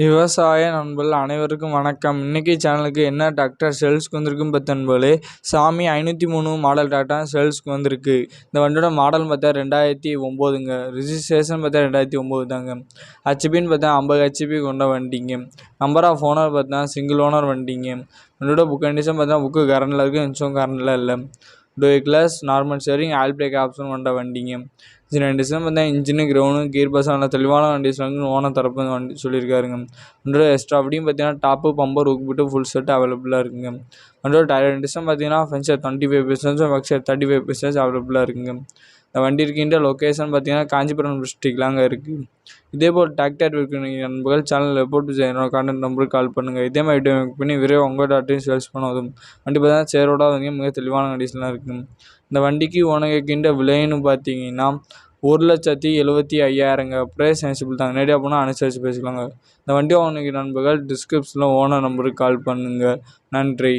விவசாய நண்பர்கள் அனைவருக்கும் வணக்கம். இன்றைக்கி சேனலுக்கு என்ன டிராக்டர் சேல்ஸ்க்கு வந்திருக்குன்னு பார்த்த சாமி ஐநூற்றி மூணு மாடல் டிராக்டர் சேல்ஸ்க்கு வந்திருக்கு. இந்த வண்டியோட மாடல் பார்த்தா ரெண்டாயிரத்தி ஒம்போதுங்க. ரிஜிஸ்ட்ரேஷன் பார்த்தா ரெண்டாயிரத்தி ஒம்பது தாங்க. ஹச்பின்னு பார்த்தா ஐம்பது ஹெச்பி கொண்ட வண்டிங்க. நம்பர் ஆஃப் ஓனர் பார்த்தா சிங்கிள் ஓனர் வண்டிங்க. வண்டியோட புக் கண்டிஷன் பார்த்தா புக்கு கரண்டில் இருக்குது இன்ஷூரன்ஸ் கரண்டில் இல்லை. Two class normal sharing all brake option கொண்ட வண்டிங்க. ரெண்டு டிசைன் பார்த்தா இன்ஜினு கிரௌண்டு கீர் பஸ் தெளிவான வண்டி சொல்லி ஓனர் தரப்பு வண்டி சொல்லியிருக்காருங்க. வண்டியோட எக்ஸ்ட்ரா அப்படியும் பார்த்தீங்கன்னா டாப்பு பம்பர் உக்கு ஃபுல் செட் அவைலபிளாக இருக்குங்க. வண்டியோட டயர் டிசைன் பார்த்தீங்கன்னா front side twenty five percentage back side thirty five percent அவைலபிளாக இருக்குங்க. இந்த வண்டி இருக்கின்ற லொக்கேஷன் பார்த்தீங்கன்னா காஞ்சிபுரம் டிஸ்ட்ரிக்ட்லாங்க இருக்குது இதே போல் டிராக்டர் விற்கிற நண்பர்கள் சேனலில் ரிப்போர்ட் செய்யணும். கான்டாக்ட் நம்பருக்கு கால் பண்ணுங்கள் இதே மாதிரி வீடியோ மேக் பண்ணி விரைவாக உங்கள் டாட்டையும் சேல்ஸ் பண்ணுவதும் வண்டி பார்த்தீங்கன்னா சேரோட வந்து மிக தெளிவான கண்டிஷனாக இருக்குது இந்த வண்டிக்கு உனக்கின்ற விலைன்னு பார்த்தீங்கன்னா ஒரு லட்சத்தி எழுபத்தி ஐயாயிரங்க. ப்ரைஸ் சென்சிபிள் தாங்க. நேரடியாக போனால் அனுசரித்து பேசிக்கலாங்க. இந்த வண்டி வாங்கின நண்பர்கள் டிஸ்கிரிப்ஷனில் ஓனர் நம்பருக்கு கால் பண்ணுங்கள் நன்றி.